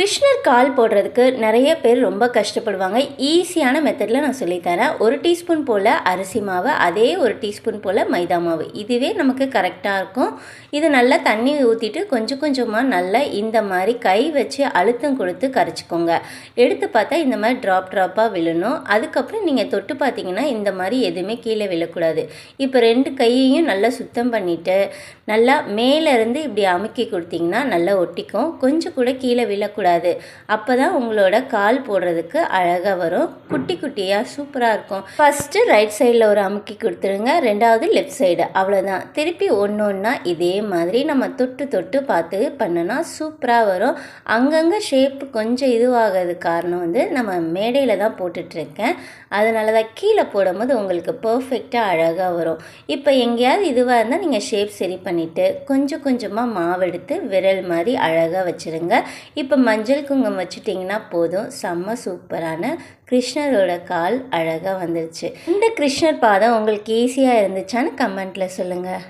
கிருஷ்ணர் கால் போடுறதுக்கு நிறைய பேர் ரொம்ப கஷ்டப்படுவாங்க. ஈஸியான மெத்தடில் நான் சொல்லித்தரேன். ஒரு டீஸ்பூன் போல் அரிசி மாவு அதே ஒரு டீஸ்பூன் போல் மைதா மாவு. இதுவே நமக்கு கரெக்டாக இருக்கும். இது நல்லா தண்ணி ஊற்றிட்டு கொஞ்சம் கொஞ்சமாக நல்லா இந்த மாதிரி கை வச்சு அழுத்தம் கொடுத்து கரைச்சிக்கோங்க. எடுத்து பார்த்தா இந்த மாதிரி ட்ராப் ட்ராப்பாக விழணும். அதுக்கப்புறம் நீங்கள் தொட்டு பார்த்தீங்கன்னா இந்த மாதிரி எதுவுமே கீழே விழக்கூடாது. இப்போ ரெண்டு கையையும் நல்லா சுத்தம் பண்ணிவிட்டு நல்லா மேலேருந்து இப்படி அமுக்கி கொடுத்தீங்கன்னா நல்லா ஒட்டிக்கும். கொஞ்சம் கூட கீழே விழக்கூடாது. அப்போ தான் உங்களோட கால் போடுறதுக்கு அழகாக வரும். குட்டி குட்டியாக சூப்பராக இருக்கும். ஃபஸ்ட்டு ரைட் சைடில் ஒரு அமுக்கி கொடுத்துருங்க ரெண்டாவது லெஃப்ட் சைடு அவ்வளோதான் திருப்பி ஒன்று ஒன்றா இதே மாதிரி நம்ம தொட்டு தொட்டு பார்த்து பண்ணனா சூப்பராக வரும். அங்கங்கே ஷேப் கொஞ்சம் இதுவாகிறது காரணம் வந்து நம்ம மேடையில் தான் போட்டுட்ருக்கேன். அதனால தான் கீழே போடும்போது உங்களுக்கு பர்ஃபெக்டாக அழகாக வரும். இப்போ எங்கேயாவது இதுவாக இருந்தால் நீங்கள் ஷேப் சரி பண்ணிவிட்டு கொஞ்சம் கொஞ்சமாக மாவு எடுத்து விரல் மாதிரி அழகாக வச்சுருங்க. இப்போ மஞ்சள் குங்குமம் வச்சுட்டிங்கன்னா போதும். செம்ம சூப்பரான கிருஷ்ணரோட கால் அழகாக வந்துருச்சு. இந்த கிருஷ்ணர் பாதம் உங்களுக்கு ஈஸியாக இருந்துச்சான்னு கமெண்ட்டில் சொல்லுங்கள்